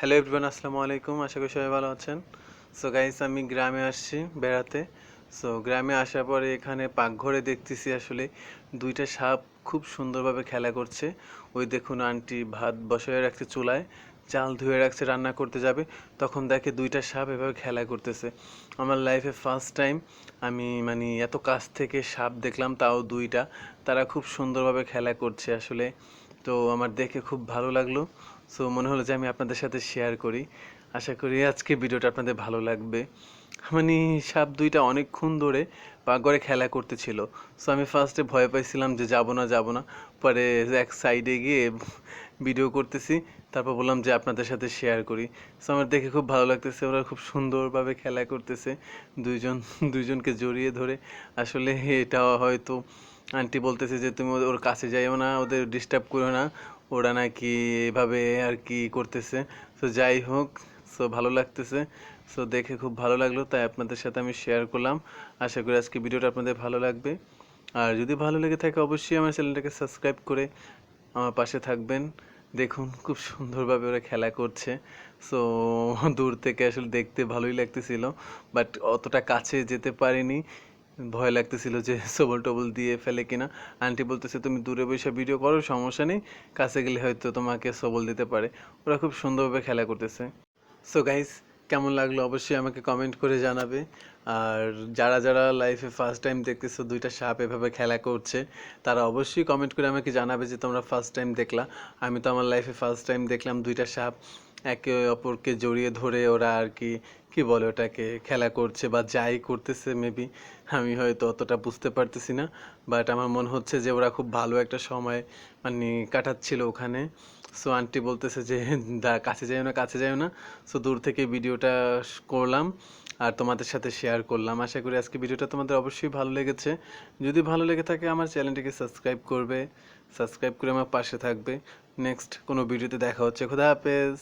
Hello everyone আসসালামু আলাইকুম। আশা করি সবাই ভালো আছেন। সো গাইস আমি গ্রামে আসছি বেড়াতে। সো গ্রামে আসার পরে এখানে পাকঘরে দেখতেছি আসলে দুইটা সাপ খুব সুন্দরভাবে খেলা করছে। ওই দেখুন আন্টি ভাত বসায় রাখছে চুলায়, চাল ধুয়ে রাখছে, রান্না করতে যাবে। তখন দেখে দুইটা সাপ এভাবে খেলা করতেছে। আমার লাইফে ফার্স্ট টাইম আমি মানে এত কাছ থেকে সাপ দেখলাম, তাও দুইটা। তারা খুব সুন্দরভাবে খেলা করছে আসলে। তো আমার দেখে খুব ভালো লাগল। সো মনে হলো যে আমি আপনাদের সাথে শেয়ার করি। আশা করি আজকে ভিডিওটা আপনাদের ভালো লাগবে। মানে সাপ দুইটা অনেকক্ষণ ধরে পাকঘরে খেলা করতেছিল। সো আমি ফার্স্টে ভয় পাইছিলাম যে যাব না যাব না। পরে এক সাইডে গিয়ে ভিডিও করতেছি। তারপর বললাম যে আপনাদের সাথে শেয়ার করি। সো আমার দেখে খুব ভালো লাগতেছে, ওরা খুব সুন্দরভাবে খেলা করতেছে। দুইজন, দুইজনকে জড়িয়ে ধরে। আসলে এটা হয়তো আন্টি বলতেছে যে, তুমি ওর কাছে যাইও না, ওদের ডিস্টার্ব করো না। ওরা নাকি এভাবে আর কি করতেছে। সো যাই হোক সো ভালো লাগতেছে। সো দেখে খুব ভালো লাগল, তাই আপনাদের সাথে আমি শেয়ার করলাম। আশা করি আজকে ভিডিওটা আপনাদের ভালো লাগবে। আর যদি ভালো লেগে থাকে, অবশ্যই আমার চ্যানেলটাকে সাবস্ক্রাইব করে আমার পাশে থাকবেন। দেখুন, খুব সুন্দরভাবে ওরা খেলা করছে। সো দূর থেকে আসলে দেখতে ভালোই লাগতেছিল। বাট অতটা কাছে যেতে পারিনি। ভয় লাগতেছিল যে সবল টবল দিয়ে ফেলে কিনা। আন্টি বলতেছে, তুমি দূরে বসে ভিডিও করো, সমস্যা নেই। কাছে গেলে হয়তো তোমাকে সবল দিতে পারে। ওরা খুব সুন্দরভাবে খেলা করতেছে। সো গাইস কেমন লাগল অবশ্যই আমাকে কমেন্ট করে জানাবে। আর যারা যারা লাইফে ফার্স্ট টাইম দেখতেছো, দুইটা সাপ এভাবে খেলা করছে, তারা অবশ্যই কমেন্ট করে আমাকে জানাবে যে তোমরা ফার্স্ট টাইম দেখলা। আমি তো আমার লাইফে ফার্স্ট টাইম দেখলাম দুইটা সাপ। একে অপরকে জড়িয়ে ধরে ওরা আর কি কি বলে ওটাকে, খেলা করছে বা যাই করতেছে মেবি আমি হয়তো অতটা বুঝতে পারতেছি না বাট আমার মনে হচ্ছে যে ওরা খুব ভালো একটা সময় মানে কাটাচ্ছিল ওখানে। সো আন্টি বলতেছে যে, দা, কাছে যাইও না, কাছে যাইও না। সো দূর থেকে ভিডিওটা করলাম আর তোমাদের সাথে শেয়ার করলাম। আশা করি আজকে ভিডিওটা তোমাদের অবশ্যই ভালো লেগেছে। যদি ভালো লেগে থাকে আমার চ্যানেলটিকে সাবস্ক্রাইব করবে সাবস্ক্রাইব করে আমার পাশে থাকবে। নেক্সট কোনো ভিডিওতে দেখা হচ্ছে। খোদা হাফেজ!